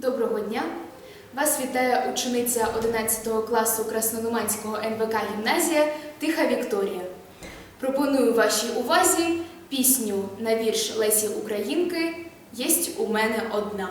Доброго дня! Вас вітає учениця 11 класу Краснонуманського НВК гімназія Тиха Вікторія. Пропоную вашій увазі пісню на вірш Лесі Українки Єсть у мене одна.